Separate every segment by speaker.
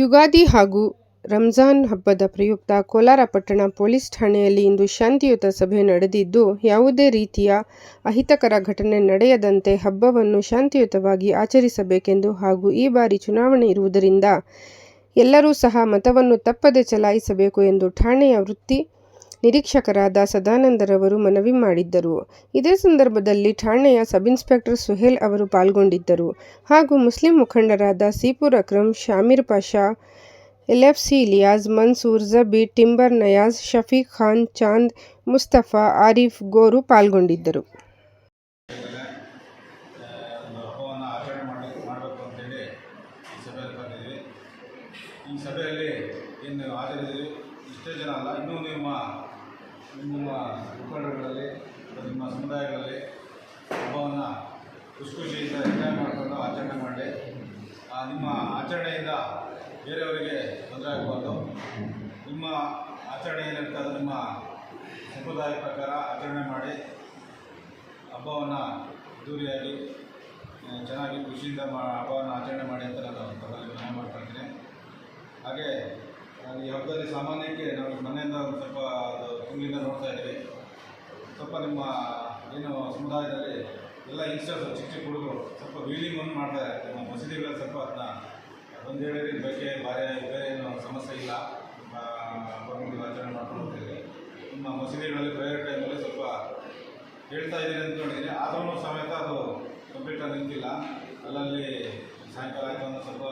Speaker 1: ಯುಗಾದಿ ಹಾಗೂ ರಂಜಾನ್ ಹಬ್ಬದ ಪ್ರಯುಕ್ತ ಕೋಲಾರ ಪಟ್ಟಣ ಪೊಲೀಸ್ ಠಾಣೆಯಲ್ಲಿ ಇಂದು ಶಾಂತಿಯುತ ಸಭೆ ನಡೆದಿದ್ದು, ಯಾವುದೇ ರೀತಿಯ ಅಹಿತಕರ ಘಟನೆ ನಡೆಯದಂತೆ ಹಬ್ಬವನ್ನು ಶಾಂತಿಯುತವಾಗಿ ಆಚರಿಸಬೇಕೆಂದು ಹಾಗೂ ಈ ಬಾರಿ ಚುನಾವಣೆ ಇರುವುದರಿಂದ ಎಲ್ಲರೂ ಸಹ ಮತವನ್ನು ತಪ್ಪದೆ ಚಲಾಯಿಸಬೇಕು ಎಂದು ಠಾಣೆಯ ವೃತ್ತಿ ನಿರೀಕ್ಷಕರಾದ ಸದಾನಂದರವರು ಮನವಿ ಮಾಡಿದ್ದರು. ಇದೇ ಸಂದರ್ಭದಲ್ಲಿ ಠಾಣೆಯ ಸಬ್ಇನ್ಸ್ಪೆಕ್ಟರ್ ಸುಹೇಲ್ ಅವರು ಪಾಲ್ಗೊಂಡಿದ್ದರು ಹಾಗೂ ಮುಸ್ಲಿಂ ಮುಖಂಡರಾದ ಸೀಪುರ್ ಅಕ್ರಮ್ ಶಾಮೀರ್ ಪಾಷಾ, ಎಲ್ಎಫ್ಸಿ ಇಲಿಯಾಸ್, ಮನ್ಸೂರ್, ಜಬಿ ಟಿಂಬರ್ ನಯಾಜ್, ಶಫೀಕ್ ಖಾನ್, ಚಾಂದ್, ಮುಸ್ತಫಾ, ಆರೀಫ್, ಗೋರು ಪಾಲ್ಗೊಂಡಿದ್ದರು.
Speaker 2: ಈ ಸಭೆಯಲ್ಲಿ ಏನು ಇಷ್ಟೇ ಜನ ಅಲ್ಲ ಇನ್ನೂ ನಿಮ್ಮ ನಿಮ್ಮ ಮುಖಂಡರುಗಳಲ್ಲಿ, ನಿಮ್ಮ ಸಮುದಾಯಗಳಲ್ಲಿ ಹಬ್ಬವನ್ನು ಖುಷಿ ಖುಷಿಯಿಂದ ಎಂಜಾಯ್ ಮಾಡಿಕೊಂಡು ಆಚರಣೆ ಮಾಡಿ ನಿಮ್ಮ ಆಚರಣೆಯಿಂದ ಬೇರೆಯವರಿಗೆ ತೊಂದರೆ ಆಗಬಾರ್ದು. ನಿಮ್ಮ ಆಚರಣೆ ಏನಿರ್ತದ ನಿಮ್ಮ ಸಂಪ್ರದಾಯ ಪ್ರಕಾರ ಆಚರಣೆ ಮಾಡಿ, ಹಬ್ಬವನ್ನು ಅದ್ದೂರಿಯಾಗಿ ಚೆನ್ನಾಗಿ ಖುಷಿಯಿಂದ ಮಾ, ಹಬ್ಬವನ್ನು ಆಚರಣೆ ಮಾಡಿ ಅಂತ ನಾನು ತಗೊಳ್ಳಿ ಮನವಿ ಮಾಡ್ಕೊಳ್ತೀನಿ ಹಾಗೆ ಈ ಹಬ್ಬದಲ್ಲಿ ಸಾಮಾನ್ಯಕ್ಕೆ ನಾವು ಮನೆಯಿಂದ ಒಂದು ಸ್ವಲ್ಪ ತಿಂಗಳಿಂದ ನೋಡ್ತಾ ಇದ್ದೀವಿ ಸ್ವಲ್ಪ ನಿಮ್ಮ ಏನು ಸಮುದಾಯದಲ್ಲಿ ಎಲ್ಲ ಯಂಗ್ಸ್ಟರ್ಸ್ ಚಿಕ್ಕ ಚಿಕ್ಕ ಹುಡುಗರು ಸ್ವಲ್ಪ ವೀಲಿಂಗನ್ನು ಮಾಡ್ತಾರೆ ನಮ್ಮ ಮಸೀದಿಗಳಲ್ಲಿ ಸ್ವಲ್ಪ ಅದನ್ನ ಒಂದು ಹೇಳಿದ್ರೆ ಬಗ್ಗೆ ಬಾರಿ ಬೇರೆ ಏನು ಸಮಸ್ಯೆ ಇಲ್ಲ. ಗೌರ್ಮೆಂಟ್ ಆಚರಣೆ ಮಾಡ್ಕೊಂಡು ಹೋಗ್ತೀವಿ ನಿಮ್ಮ ಮಸೀದಿಗಳಲ್ಲಿ ಪ್ರೇಯರ್ ಟೈಮಲ್ಲಿ ಸ್ವಲ್ಪ ಹೇಳ್ತಾ ಇದ್ದೀನಿ ಅಂದ್ಕೊಂಡಿದ್ದೀನಿ. ಆದ್ರೂ ಸಮೇತ ಅದು ಕಂಪ್ಲೀಟಾಗಿ ನಿಂತಿಲ್ಲ. ಅಲ್ಲಲ್ಲಿ ಸಾಯಂಕಾಲ ಆಯಿತು ಒಂದು ಸ್ವಲ್ಪ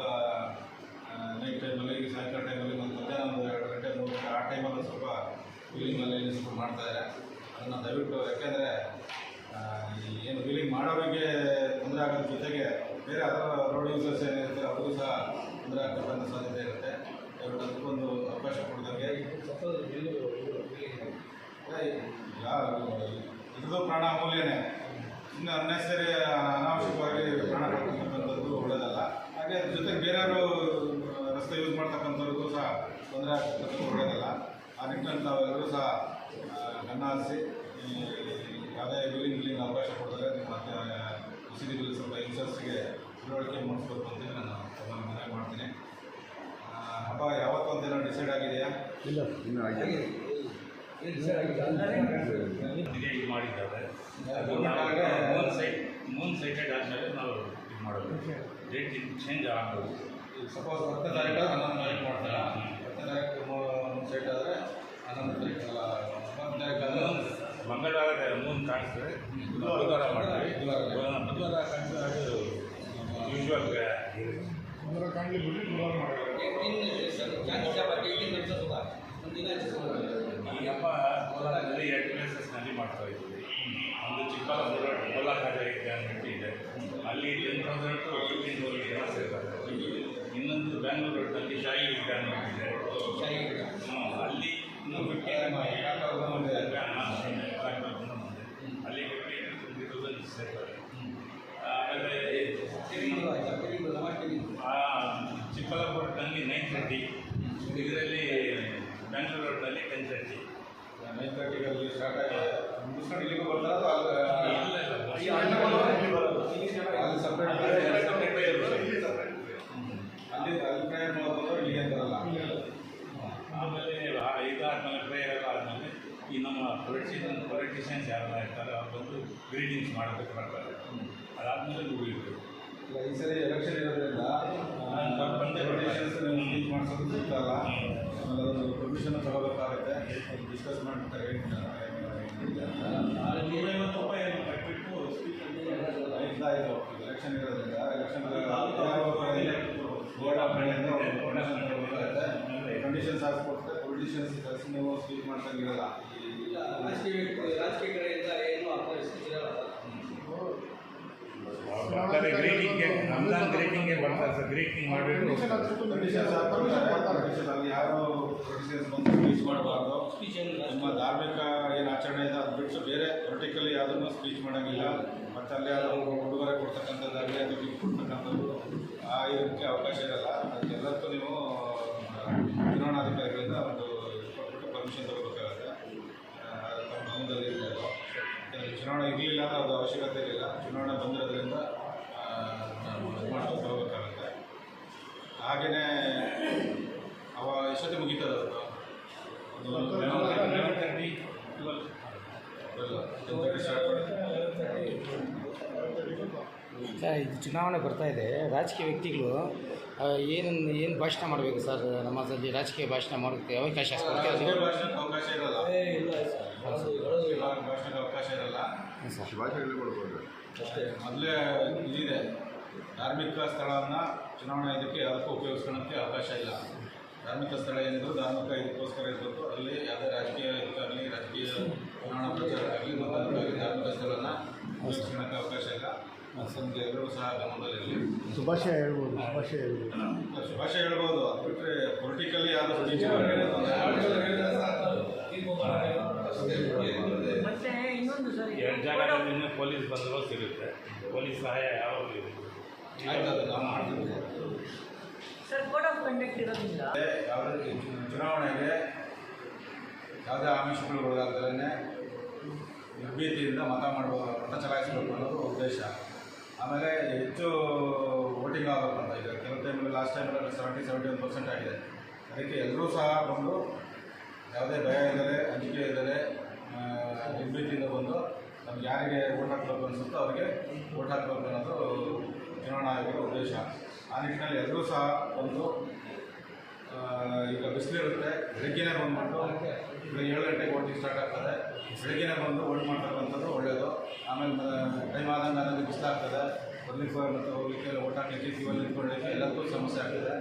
Speaker 2: ನೈಟ್ ಟೈಮಲ್ಲಿ ಸಾಯಂಕಾಲ ಟೈಮಲ್ಲಿ ಒಂದು ಮಧ್ಯಾಹ್ನ ಒಂದು ಎರಡು ಗಂಟೆ ಮೂರು ಗಂಟೆ ಆ ಟೈಮಲ್ಲಿ ಸ್ವಲ್ಪ ವೀಲಿಂಗಲ್ಲಿ ಮಾಡ್ತಾ ಮಾಡ್ತಾಯಿದ್ದಾರೆ ಅದನ್ನು ದಯವಿಟ್ಟು, ಯಾಕೆಂದರೆ ಏನು ವೀಲಿಂಗ್ ಮಾಡೋರಿಗೆ ತೊಂದರೆ ಆಗೋದ್ರ ಜೊತೆಗೆ ಬೇರೆ ಅದರ ರೋಡ್ ಯೂಸರ್ಸ್ ಏನಿರುತ್ತೆ ಅವ್ರಿಗೂ ಸಹ ತೊಂದರೆ ಆಗ್ತಕ್ಕಂಥ ಸಾಧ್ಯತೆ ಇರುತ್ತೆ. ದಯವಿಟ್ಟು ಅದಕ್ಕೊಂದು ಅವಕಾಶ ಕೊಡ್ದಂಗೆ. ಇದ್ರದ್ದು ಪ್ರಾಣ ಅಮೂಲ್ಯನೇ. ಇನ್ನು ಅನ್ನೆಸರಿ ಅನಾವಶ್ಯಕವಾಗಿ ಪ್ರಾಣ ಕಳ್ಕೊಳ್ತಕ್ಕಂಥದ್ದು ಒಳ್ಳೆಯದಲ್ಲ ಹಾಗೆ ಜೊತೆಗೆ ಬೇರೆಯವರು ರಸ್ತೆ ಯೂಸ್ ಮಾಡ್ತಕ್ಕಂಥವ್ರಿಗೂ ಸಹ ತೊಂದರೆ ಆಗ್ತಕ್ಕಂಥದ್ದು ಒಳ್ಳೆಯದಲ್ಲ ಆ ನಿಟ್ಟಿನಲ್ಲಿ ತಾವೆಲ್ಲರೂ ಸಹ ಆ, ಗಮನ ಹರಿಸಿ ಈ ಯಾವುದೇ ಬಿಲ್ಲಿಂಗ್ ಬಿಲ್ಲಿಂಗ್ ಅವಕಾಶ ಕೊಡ್ತಾರೆ. ನಿಮ್ಮ ಮಸೀದಿಗಳು ಸ್ವಲ್ಪ ಯಂಗ್ಸ್ಟರ್ಸ್ಗೆ ತಿಳುವಳಿಕೆ ಮಾಡಿಸ್ಬೇಕು ಅಂತೇಳಿ ನಾನು ತಮ್ಮಲ್ಲಿ ಮನವಿ ಮಾಡ್ತೀನಿ. ಹಬ್ಬ ಯಾವತ್ತು ಅಂತ ಏನೋ ಡಿಸೈಡ್ ಆಗಿದೆಯಾ ಇಲ್ಲ
Speaker 3: ಇದೇ ಇದು ಮಾಡಿದ್ದಾರೆ. ಮೂನ್ ಸೈಟ್ ಮೂನ್ ಸೈಟೆಡ್ ಆದಮೇಲೆ ನಾವು ಇದು ಮಾಡೋದು. ಡೇಟ್ ಚೇಂಜ್ ಆಗೋದು.
Speaker 2: ಸಪೋಸ್ ಹತ್ತನೇ ತಾರೀಕು ಹನ್ನೊಂದು ತಾರೀಕು ಮಾಡ್ತಾರೆ? ಹತ್ತನೇ ತಾರೀಕು ಸೈಟ್ ಆದರೆ ಹನ್ನೊಂದು ತಾರೀಕು ಹನ್ನೊಂದು ತಾರೀಕು ಆದರೆ
Speaker 3: ಮಂಗಳವಾರ ಮೂರು ಕಾಣಿಸ್ತದೆ ಬುಧವಾರ ಮಾಡ್ತೀವಿ.
Speaker 2: ಬುಧವಾರ.
Speaker 3: ಬುಧವಾರ ಬುಧವಾರ ಕಾಣಿಸ್ತದೆ ಅದು ಯೂಶ್ವಲ್ ಈ ಹಬ್ಬ ಕೋಲಾರದಲ್ಲಿ ಎರಡು ಪ್ಲೇಸಸ್ನಲ್ಲಿ ಮಾಡ್ತಾ ಇದ್ದೀವಿ. ಒಂದು ಚಿಕ್ಕಬಳ್ಳಾಪುರ ಕೋಲಾರ ಡ್ಯಾಮ್ ಇದೆ. ಅಲ್ಲಿ ten thousand to fifteen thousand ಜನ ಸೇರ್ತಾರೆ. ಇನ್ನೊಂದು ಬ್ಯಾಂಗ್ಳೂರು ರೋಡ್ನಲ್ಲಿ ಇದೆ. ಹ್ಮ್, ಅಲ್ಲಿ ಇನ್ನೂ ಅಲ್ಲಿ ಚಿಕ್ಕಬಳ್ಳಾಪುರದಲ್ಲಿ ನೈನ್ ಥರ್ಟಿ ಇದರಲ್ಲಿ ಬ್ಯಾಂಗ್ಳೂರು ರೋಡ್ನಲ್ಲಿ ಟೆನ್ ತರ್ಟಿ
Speaker 2: ನೈನ್ ತರ್ಟಿಗಲ್ಲಿ ಸ್ಟಾರ್ಟ್ ಆಗಿ ಮುಗಿಸ್ಕೊಂಡು ಇಲ್ಲಿಗೂ ಬರ್ತಾರ ಅಥವಾ
Speaker 3: ಇಲ್ಲ ಇಲ್ಲ
Speaker 2: ಅಲ್ಲಿ ಸಪ್ರೇಟ್ ಅಲ್ಲಿ ಅಲ್ಲಿ ಪ್ರಯಾಣ ಮಾಡ್ಕೊಂಡು ಇಲ್ಲಿಗೆ ಬರಲ್ಲ
Speaker 3: ಆಮೇಲೆ ಆ ಇದಾದ್ಮೇಲೆ ಪ್ರೇಯರ್ ಎಲ್ಲ ಆದಮೇಲೆ ಈ ನಮ್ಮ ಪೊಲಿಟಿಷಿಯನ್ ಪೊಲಿಟಿಷಿಯನ್ಸ್ ಯಾರೆಲ್ಲ ಇರ್ತಾರೆ ಅವ್ರು ಬಂದು ಗ್ರೀಟಿಂಗ್ಸ್ ಮಾಡೋದಕ್ಕೆ ಬರ್ತಾರೆ. ಅದಾದಮೇಲೆ ಮುಗಿಯುತ್ತೆ
Speaker 2: ಈ ಸರಿ ಎಲೆಕ್ಷನ್ ಇರೋದ್ರಿಂದ ಪೊಲಿಟಿಷಿಯನ್ಸ್ ಮಾಡಿಸೋದು ಸಿಗ್ತಲ್ಲ. ಆಮೇಲೆ ಅದೊಂದು ಪರ್ಮಿಷನ್ ತಗೋಬೇಕಾಗುತ್ತೆ. ಡಿಸ್ಕಸ್ ಮಾಡ್ತಾರೆ
Speaker 3: ನೂರೈವತ್ತು ರೂಪಾಯಿ ಏನು ಕಟ್ಬಿಟ್ಟು
Speaker 2: ಐದು ಆಯಿತು ಎಲೆಕ್ಷನ್ ಇರೋದ್ರಿಂದ ಎಲೆಕ್ಷನ್ ಬೋರ್ಡ್ ಆಫ್ ಕಡೆಯಿಂದ ಒಂದು ಕಂಡೀಷನ್ಸ್ ಹಾಕ್ಕೊಡ್ತಾರೆ ಪೊಲಿಟಿಷಿಯನ್ಸ್ ಕರೆಸಿ ನೀವು ಸ್ಪೀಚ್ ಮಾಡ್ಸಂಗಿರಲ್ಲ.
Speaker 4: ರಾಜಕೀಯ ಏನು
Speaker 3: ಗ್ರೀಟಿಂಗ್ಗೆ ರಂಜಾನ್ ಗ್ರೀಟಿಂಗ್ಗೆ ಬರ್ತಾರೆ ಸರ್ ಗ್ರೀಟಿಂಗ್
Speaker 2: ಮಾಡಬೇಕು ಅಲ್ಲಿ ಯಾರು ಸ್ಪೀಚ್ ಮಾಡಬಾರ್ದು. ನಿಮ್ಮ ಧಾರ್ಮಿಕ ಏನು ಆಚರಣೆ ಇದೆ ಅದು ಬಿಟ್ಟು ಬೇರೆ ಪೊಲಿಟಿಕಲಿ ಯಾವುದನ್ನು ಸ್ಪೀಚ್ ಮಾಡೋಂಗಿಲ್ಲ. ಮತ್ತು ಅಲ್ಲಿ ಯಾರು ಉಡುಗೊರೆ ಕೊಡ್ತಕ್ಕಂಥದ್ದಾಗಲಿ ಅದು ಗಿಫ್ಟ್ ಕೊಡ್ತಕ್ಕಂಥದ್ದು ಆ ಇದಕ್ಕೆ ಅವಕಾಶ ಇರಲ್ಲ. ಅದಕ್ಕೆಲ್ಲದಕ್ಕೂ ನೀವು ಚುನಾವಣಾಧಿಕಾರಿಗಳಿಂದ ಒಂದು ಕೊಟ್ಬಿಟ್ಟು ಪರ್ಮಿಷನ್ ತಗೋಬೇಕಾಗುತ್ತೆ ಚುನಾವಣೆ ಇರಲಿಲ್ಲ ಅಂದರೆ ಅದು ಅವಶ್ಯಕತೆ ಇರಲಿಲ್ಲ. ಚುನಾವಣೆ ಬಂದಿರೋದ್ರಿಂದ ಇದು ಹೋಗಬೇಕಾಗುತ್ತೆ. ಹಾಗೆಯೇ
Speaker 5: ಅವ ಎಷ್ಟೊತ್ತಿಗೆ ಮುಗೀತದ ಒಂದು ಇದು ಚುನಾವಣೆ ಬರ್ತಾ ಇದೆ. ರಾಜಕೀಯ ವ್ಯಕ್ತಿಗಳು ಏನು ಏನು ಭಾಷಣ ಮಾಡಬೇಕು ಸರ್? ನಮ್ಮಲ್ಲಿ ರಾಜಕೀಯ ಭಾಷಣ ಮಾಡೋಕ್ಕೆ ಅವಕಾಶ
Speaker 2: ಅವಕಾಶ ಇರಲ್ಲ.
Speaker 4: ಏ ಇಲ್ಲ ಸರ್. ಅದು ಹೇಳೋದು ಇಲ್ಲ.
Speaker 2: ಭಾಷಣಕ್ಕೆ ಅವಕಾಶ ಇರಲ್ಲ. ಅಷ್ಟೇ ಮೊದಲೇ ಇದಿದೆ. ಧಾರ್ಮಿಕ ಸ್ಥಳವನ್ನು ಚುನಾವಣೆ ಇದಕ್ಕೆ ಯಾವುದಕ್ಕೂ ಉಪಯೋಗಿಸ್ಕೊಳ್ಳೋಕ್ಕೆ ಅವಕಾಶ ಇಲ್ಲ. ಧಾರ್ಮಿಕ ಸ್ಥಳ ಏನಿದ್ರು ಧಾರ್ಮಿಕ ಇದಕ್ಕೋಸ್ಕರ ಇರಬೇಕು. ಅಲ್ಲಿ ಯಾವುದೇ ರಾಜಕೀಯ ಇದಕ್ಕಾಗಲಿ ರಾಜಕೀಯ ಚುನಾವಣಾ ಪ್ರಚಾರಕ್ಕಾಗಲಿ ಮತ್ತು ಧಾರ್ಮಿಕ ಸ್ಥಳನ ಉಪಯೋಗಿಸ್ಕೊಳ್ಳೋಕ್ಕೆ ಅವಕಾಶ ಇಲ್ಲ. ನಮಗೆ ಎಲ್ಲರೂ ಸಹ ಗಮನದಲ್ಲಿರಲಿ.
Speaker 6: ಶುಭಾಶಯ ಹೇಳ್ಬೋದು ಶುಭಾಶಯ ಹೇಳ್ಬೋದು.
Speaker 2: ಶುಭಾಶಯ ಹೇಳ್ಬೋದು. ಅದು ಬಿಟ್ಟರೆ ಪೊಲಿಟಿಕಲಿ
Speaker 7: ಮತ್ತೆ ಇನ್ನೊಂದು ಸರಿ.
Speaker 3: ಎರಡು ಜಾಗದಲ್ಲಿ ಪೊಲೀಸ್ ಬಂದೋಬಸ್ತ್ ಇರುತ್ತೆ ಪೊಲೀಸ್ ಸಹಾಯ ಯಾವಾಗಲೂ ಇರುತ್ತೆ
Speaker 2: ಆಯ್ತು ಅದು ನಾವು ಮಾಡ್ತೀವಿ.
Speaker 7: ಸರ್ ಕೋಡ್ ಆಫ್ ಕಂಡಕ್ಟ್ ಇರೋದ್ರಿಂದ?
Speaker 2: ಯಾವುದೇ ಚುನಾವಣೆಗೆ ಯಾವುದೇ ಆಮಿಷಗಳು ಒಳಗಾಗ್ದಲೇ ನಿರ್ಭೀತಿಯಿಂದ ಮತ ಮಾಡ್ಬೋದು ಮತ ಚಲಾಯಿಸಬೇಕು ಅನ್ನೋದು ಉದ್ದೇಶ. ಆಮೇಲೆ ಹೆಚ್ಚು ವೋಟಿಂಗ್ ಆಗಬೇಕು ಅಂತ ಈಗ ಕೆಲವು ಟೈಮಲ್ಲಿ ಲಾಸ್ಟ್ ಟೈಮಲ್ಲಿ ಸೆವೆಂಟಿ ಸೆವೆಂಟಿ ಒನ್ ಪರ್ಸೆಂಟ್ ಆಗಿದೆ. ಅದಕ್ಕೆ ಎಲ್ಲರೂ ಸಹ ಬಂದು ಯಾವುದೇ ಭಯ ಇಲ್ಲದೆ ಅಂಜಿಕೆ ಇದ್ದರೆ ಆ, ನಿರ್ಭೀತಿಯಿಂದ ಬಂದು ನಮ್ಗೆ ಯಾರಿಗೆ ಓಟ್ ಹಾಕಬೇಕು ಅನಿಸುತ್ತೋ ಅವರಿಗೆ ವೋಟ್ ಹಾಕಬೇಕು ಅನ್ನೋದು ಚುನಾವಣಾ ಆಯೋಗದ ಉದ್ದೇಶ. ಆ ನಿಟ್ಟಿನಲ್ಲಿ ಎಲ್ಲರೂ ಸಹ ಬಂದು ಈಗ ಬಿಸಿಲಿರುತ್ತೆ ಬೆಳಗ್ಗೆನೇ ಬಂದ್ಬಿಟ್ಟು ಬೆಳಗ್ಗೆ ಏಳು ಗಂಟೆಗೆ ಓಟಿಂಗ್ ಸ್ಟಾರ್ಟ್ ಆಗ್ತದೆ. ಬೆಳಗ್ಗೆನೇ ಬಂದು ವೋಟ್ ಮಾಡ್ತಕ್ಕಂಥದ್ದು ಒಳ್ಳೆಯದು ಆಮೇಲೆ ಟೈಮ್ ಆದಂಗೆ ಆದಂಗೆ ಬಿಸಿಲಾಗ್ತದೆ. ಬರ್ಲಿಕ್ಕೆ ಮತ್ತು ಹೋಗ್ಲಿಕ್ಕೆ ಓಟ್ ಹಾಕ್ಲಿಕ್ಕೆ ಕ್ಯೂವಲ್ಲಿ ನಿಂತ್ಕೊಳ್ಳಿಕ್ಕೆ ಎಲ್ಲದಕ್ಕೂ ಸಮಸ್ಯೆ ಆಗ್ತದೆ.